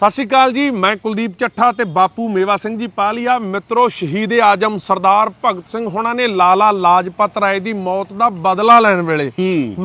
ਸਤਿ ਸ਼੍ਰੀ ਅਕਾਲ ਜੀ ਮੈਂ ਕੁਲਦੀਪ ਚੱਠਾ ਤੇ ਬਾਪੂ ਮੇਵਾ ਸਿੰਘ ਜੀ ਪਾਲੀਆ ਮਿੱਤਰੋ ਸ਼ਹੀਦ ਆਜਮ ਸਰਦਾਰ ਭਗਤ ਸਿੰਘ ਹੋਣਾ ਨੇ ਲਾਲਾ ਲਾਜਪਤ ਰਾਏ ਦੀ ਮੌਤ ਦਾ ਬਦਲਾ ਲੈਣ ਵੇਲੇ।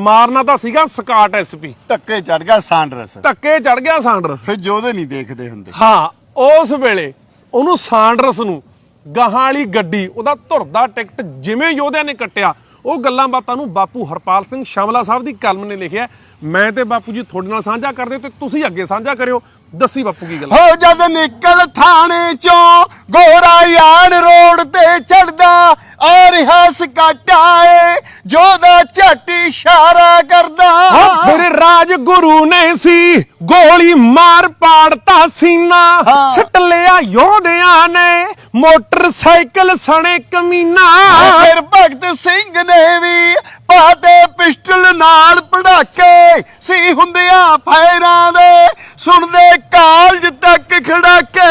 ਮਾਰਨਾ ਤਾਂ ਸੀਗਾ ਸਕਾਟ ਐਸਪੀ ਧੱਕੇ ਚੜ ਗਿਆ ਸਾਂਡਰਸ। ਧੱਕੇ ਚੜ ਗਿਆ ਸਾਂਡਰਸ। ਫਿਰ ਜੋਦੇ ਨਹੀਂ ਦੇਖਦੇ ਹੁੰਦੇ। ਹਾਂ ਉਸ ਵੇਲੇ ਉਹਨੂੰ ਸਾਂਡਰਸ ਨੂੰ ਗਾਹਾਂ ਵਾਲੀ ਗੱਡੀ ਉਹਦਾ ਧੁਰਦਾ ਟਿਕਟ ਜਿਵੇਂ ਯੋਧਿਆਂ ਨੇ ਕੱਟਿਆ ਉਹ ਗੱਲਾਂ ਬਾਤਾਂ ਨੂੰ ਬਾਪੂ ਹਰਪਾਲ ਸਿੰਘ ਸ਼ਮਲਾ ਸਾਹਿਬ ਦੀ ਕਲਮ ਨੇ ਲਿਖਿਆ ਮੈਂ ਤੇ ਬਾਪੂ ਜੀ ਤੁਹਾਡੇ ਨਾਲ ਸਾਂਝਾ ਕਰਦੇ ਤੇ ਤੁਸੀਂ ਅੱਗੇ ਸਾਂਝਾ ਕਰਿਓ। ਦੱਸੀ ਬਾਪੂ ਕੀ ਗੱਲ ਹੈ। ਜਦ ਨਿਕਲ ਥਾਣੇ ਚੋਂ ਗੋਰਾ ਯਾਰ ਰੋਡ ਤੇ ਚੜਦਾ ਆ ਰਿਹਾ ਸਕਾਟਾਏ ਜੋਦਾ ਝੱਟ ਇਸ਼ਾਰਾ ਕਰਦਾ। ਫਿਰ ਰਾਜ ਗੁਰੂ ਨੇ ਸੀ ਗੋਲੀ ਮਾਰ ਪਾੜਤਾ ਸੀਨਾ। ਸੱਟ ਲਿਆ ਯੋਧਿਆਂ ਨੇ। ਮੋਟਰਸਾਈਕਲ ਸਣੇ ਕਮੀਨਾ। ਫਿਰ ਭਗਤ ਸਿੰਘ ਨੇ ਵੀ ਪਾਤੇ ਪਿਸਟਲ ਨਾਲ ਪੜਾਕੇ ਸੀ ਹੁੰਦਿਆਂ ਫੈਰਾਂ ਦੇ ਸੁਣਦੇ ਕਾਲਜ ਤੱਕ ਖੜਾਕੇ।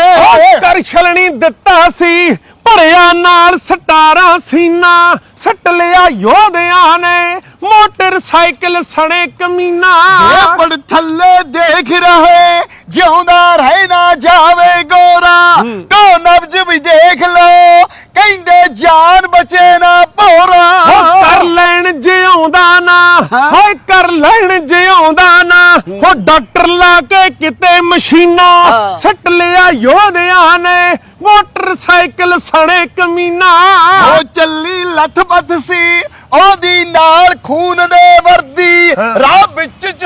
ਕਰ ਛਲਣੀ ਦਿੱਤਾ ਸੀ ਭਰਿਆ ਨਾਲ ਸਟਾਰਾਂ ਸੀਨਾ। ਸੱਟ ਲਿਆ ਯੋਧਿਆਂ ਨੇ ਮੋਟਰਸਾਈਕਲ ਸਣੇ ਕਮੀਨਾ। ਪੜ ਥੱਲੇ ਦੇਖ ਰਹੇ ਜਿਉਂਦਾ ਰਹਿ ਨਾ ਜਾਵੇ ਗੋਰਾ। ਵੀ ਦੇਖ ਲੋ ਕਹਿੰਦੇ ਜਾਨ ਬਚੇ ਨਾ ਭੋਰਾ। ਹੋ ਕਰ ਲੈਣ ਜਿਉਂਦਾ ਨਾ ਹੋਏ ਕਰ ਲੈਣ ਜਿਉਂਦਾ ਨਾ ਹੋ ਡਾਕਟਰ ਲਾ ਕੇ ਕਿਤੇ ਮਸ਼ੀਨਾ। ਸੱਟ ਲਿਆ ਯੋਧਿਆਂ ਨੇ ਮੋਟਰਸਾਈਕਲ ਸਣੇ ਕਮੀਨਾ। ਉਹ ਚੱਲੀ ਲੱਥ-ਪੱਥ ਸੀ ਉਹਦੀ ਨਾਲ ਖੂਨ ਦੇ ਵਰਦੀ। ਰਾਹ ਵਿੱਚ ਚ